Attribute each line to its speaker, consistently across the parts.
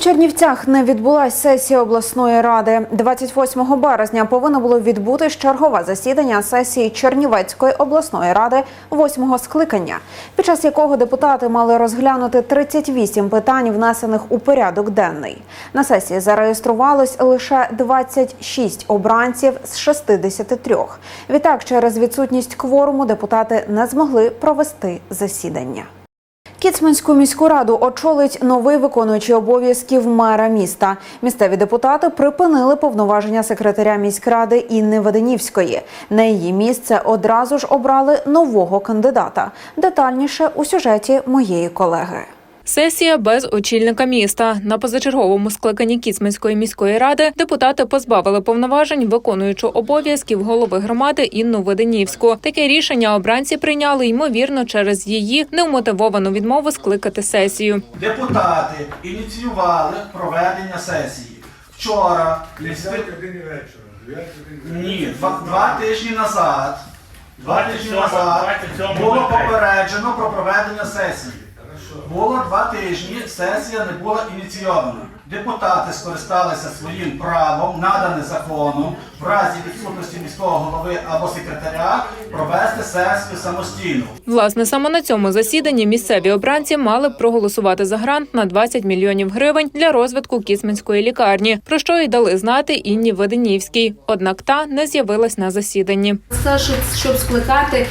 Speaker 1: Чернівцях не відбулася сесія обласної ради. 28 березня повинно було відбутись чергове засідання сесії Чернівецької обласної ради восьмого скликання, під час якого депутати мали розглянути 38 питань, внесених у порядок денний. На сесії зареєструвалось лише 26 обранців з 63. Відтак, через відсутність кворуму депутати не змогли провести засідання. Кіцманську міську раду очолить новий виконуючий обов'язків мера міста. Місцеві депутати припинили повноваження секретаря міськради Інни Веденівської. На її місце одразу ж обрали нового кандидата. Детальніше у сюжеті моєї колеги.
Speaker 2: Сесія без очільника міста на позачерговому скликанні Кіцманської міської ради депутати позбавили повноважень виконуючого обов'язків голови громади Інну Веденівську. Таке рішення обранці прийняли ймовірно через її неумотивовану відмову скликати сесію.
Speaker 3: Депутати ініціювали проведення сесії. Вчора,
Speaker 4: вечора.
Speaker 3: ні, два, два тижні назад, два тижні назад було попереджено про проведення сесії. Було два тижні, сесія не була ініційована. Депутати скористалися своїм правом, надане законом, в разі відсутності міського голови або секретаря провести сесію самостійно.
Speaker 2: Власне, саме на цьому засіданні місцеві обранці мали б проголосувати за грант на 20 мільйонів гривень для розвитку Кіцманської лікарні, про що й дали знати Інні Веденівській. Однак та не з'явилась на засіданні.
Speaker 5: Щоб, щоб скликати е,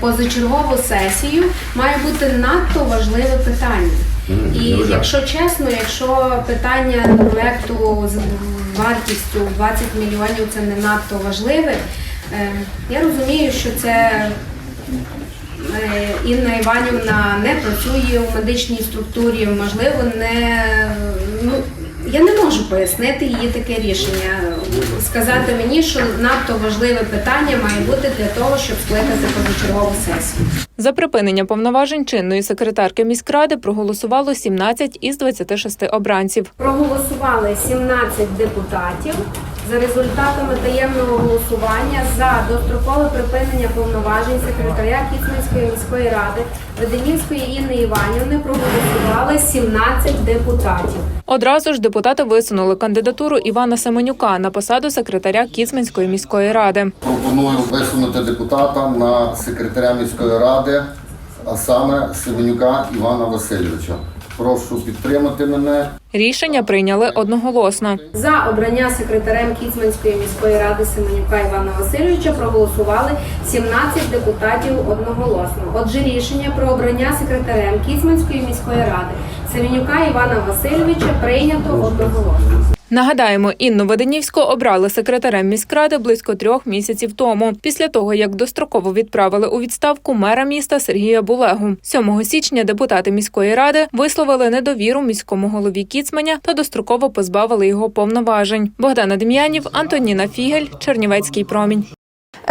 Speaker 5: позачергову сесію, має бути надто важливе питання. І якщо чесно, якщо питання проекту з вартістю 20 мільйонів це не надто важливе, е, я розумію, що це е, Інна Іванівна не працює у медичній структурі, можливо, не ну. Я не можу пояснити її таке рішення, сказати мені, що надто важливе питання має бути для того, щоб скликати позачергову сесію.
Speaker 2: За припинення повноважень чинної секретарки міськради проголосувало 17 із 26 обранців.
Speaker 5: Проголосували 17 депутатів за результатами таємного голосування за дострокове припинення повноважень секретаря Кіцманської міської ради Веденівської Інни Іванівни проголосували 17 депутатів.
Speaker 2: Одразу ж депутати висунули кандидатуру Івана Семенюка на посаду секретаря Кіцманської міської ради.
Speaker 6: Пропоную висунути депутата на секретаря міської ради, а саме Семенюка Івана Васильовича. Прошу підтримати мене.
Speaker 2: Рішення прийняли одноголосно.
Speaker 5: За обрання секретарем Кіцманської міської ради Семенюка Івана Васильовича проголосували 17 депутатів одноголосно. Отже, рішення про обрання секретарем Кіцманської міської ради Семенюка Івана Васильовича прийнято одноголосно.
Speaker 2: Нагадаємо, Інну Веденівську обрали секретарем міськради близько трьох місяців тому, після того як достроково відправили у відставку мера міста Сергія Булегу. 7 січня депутати міської ради висловили недовіру міському голові Кіцманя та достроково позбавили його повноважень. Богдана Дем'янів, Антоніна Фігель, Чернівецький промінь.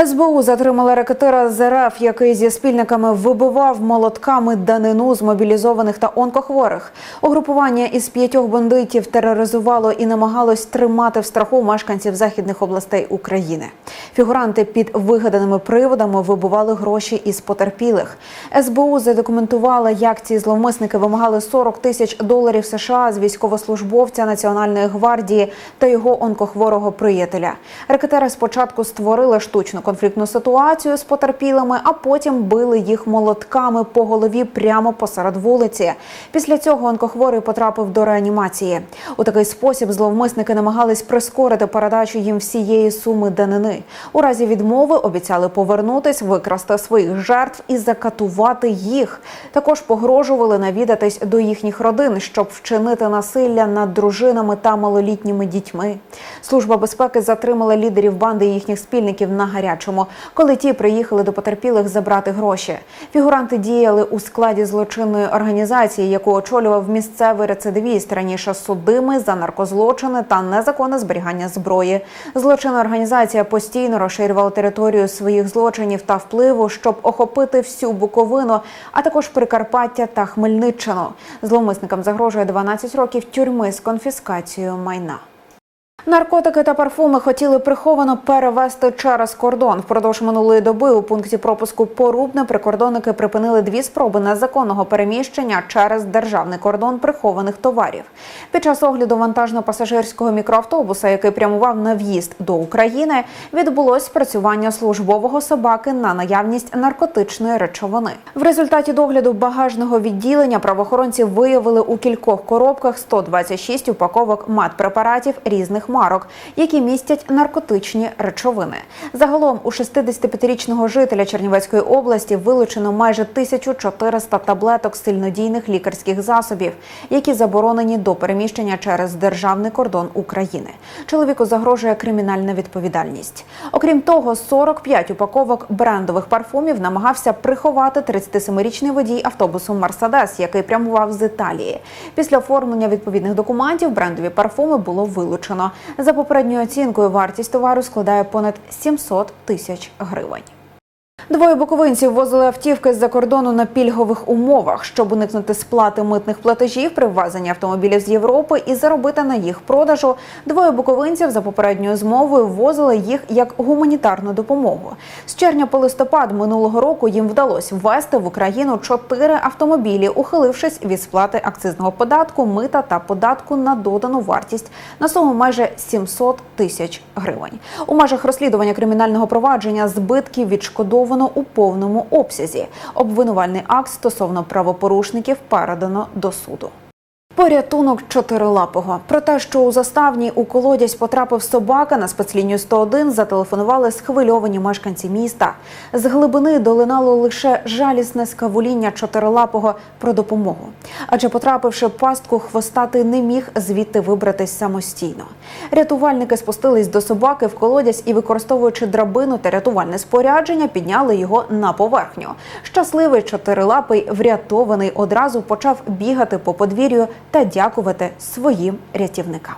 Speaker 1: СБУ затримала ракетира з РФ, який зі спільниками вибивав молотками данину з мобілізованих та онкохворих. Угрупування із п'ятьох бандитів тероризувало і намагалось тримати в страху мешканців західних областей України. Фігуранти під вигаданими приводами вибивали гроші із потерпілих. СБУ задокументувала, як ці зловмисники вимагали 40 тисяч доларів США з військовослужбовця Національної гвардії та його онкохворого приятеля. Ракетери спочатку створили штучну конфліктну ситуацію з потерпілими, а потім били їх молотками по голові прямо посеред вулиці. Після цього онкохворий потрапив до реанімації. У такий спосіб зловмисники намагались прискорити передачу їм всієї суми данини. У разі відмови обіцяли повернутись, викрасти своїх жертв і закатувати їх. Також погрожували навідатись до їхніх родин, щоб вчинити насилля над дружинами та малолітніми дітьми. Служба безпеки затримала лідерів банди і їхніх спільників на гарячому коли ті приїхали до потерпілих забрати гроші. Фігуранти діяли у складі злочинної організації, яку очолював місцевий рецидивіст, раніше судимий за наркозлочини та незаконне зберігання зброї. Злочинна організація постійно розширювала територію своїх злочинів та впливу, щоб охопити всю Буковину, а також Прикарпаття та Хмельниччину. Зловмисникам загрожує 12 років тюрми з конфіскацією майна. Наркотики та парфуми хотіли приховано перевезти через кордон. Впродовж минулої доби у пункті пропуску Порубне прикордонники припинили дві спроби незаконного переміщення через державний кордон прихованих товарів. Під час огляду вантажно-пасажирського мікроавтобуса, який прямував на в'їзд до України, відбулось спрацювання службового собаки на наявність наркотичної речовини. В результаті догляду багажного відділення правоохоронці виявили у кількох коробках 126 упаковок мат-препаратів різних марок, які містять наркотичні речовини. Загалом у 65-річного жителя Чернівецької області вилучено майже 1400 таблеток сильнодійних лікарських засобів, які заборонені до переміщення через державний кордон України. Чоловіку загрожує кримінальна відповідальність. Окрім того, 45 упаковок брендових парфумів намагався приховати 37-річний водій автобусу Мерседес, який прямував з Італії. Після оформлення відповідних документів брендові парфуми було вилучено. За попередньою оцінкою, вартість товару складає понад 700 тисяч гривень. Двоє буковинців возили автівки з-за кордону на пільгових умовах, щоб уникнути сплати митних платежів при ввезенні автомобілів з Європи і заробити на їх продажу. Двоє буковинців за попередньою змовою ввозили їх як гуманітарну допомогу. З червня по листопад минулого року їм вдалося ввести в Україну чотири автомобілі, ухилившись від сплати акцизного податку, мита та податку на додану вартість на суму майже 700 тисяч гривень. У межах розслідування кримінального провадження збитків відшкодовано у повному обсязі. Обвинувальний акт стосовно правопорушників передано до суду. Порятунок чотирилапого. Про те, що у заставній у колодязь потрапив собака на спецлінію 101, зателефонували схвильовані мешканці міста. З глибини долинало лише жалісне скавуління чотирилапого про допомогу. Адже потрапивши пастку, хвостатий не міг звідти вибратись самостійно. Рятувальники спустились до собаки в колодязь і, використовуючи драбину та рятувальне спорядження, підняли його на поверхню. Щасливий чотирилапий, врятований, одразу почав бігати по подвір'ю та дякувати своїм рятівникам.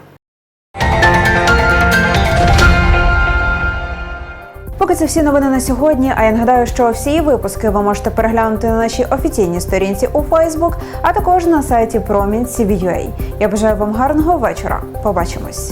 Speaker 1: Поки це всі новини на сьогодні. А я нагадаю, що всі випуски ви можете переглянути на нашій офіційній сторінці у Фейсбук, а також на сайті Промінь. Я бажаю вам гарного вечора. Побачимось.